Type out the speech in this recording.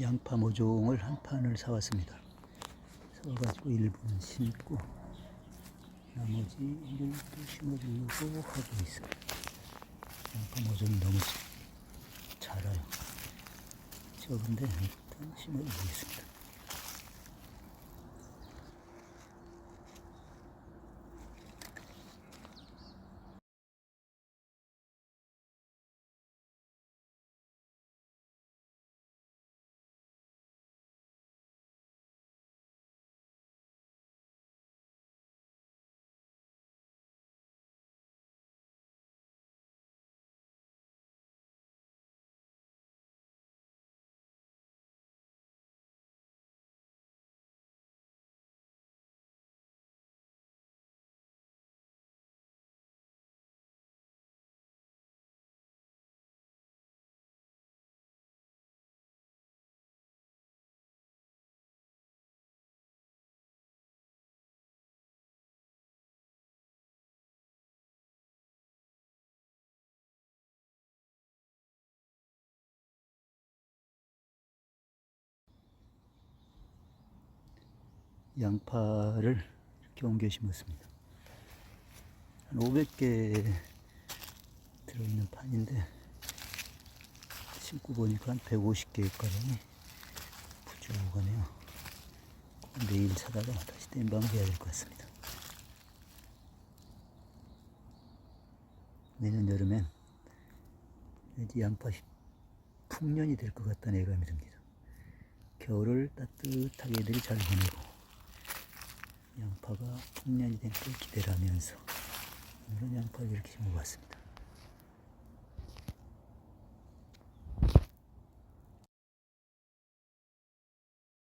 양파 모종을 한 판을 사왔습니다. 사와가지고 일부는 심고 나머지를 또 심어주려고 하고 있습니다. 양파 모종이 너무 자라요. 적은데 일단 심어보겠습니다. 양파를 이렇게 옮겨 심었습니다. 한 500개 들어있는 판인데 심고 보니까 한 150개 가량이 부족하네요. 내일 사다가 다시 땜방을 해야 될 것 같습니다. 내년 여름엔 왠지 양파 풍년이 될 것 같다는 예감이 듭니다. 겨울을 따뜻하게 애들이 잘 보내고 양파가 풍년이 된 걸 기대를 하면서 오늘은 양파를 이렇게 심어봤습니다.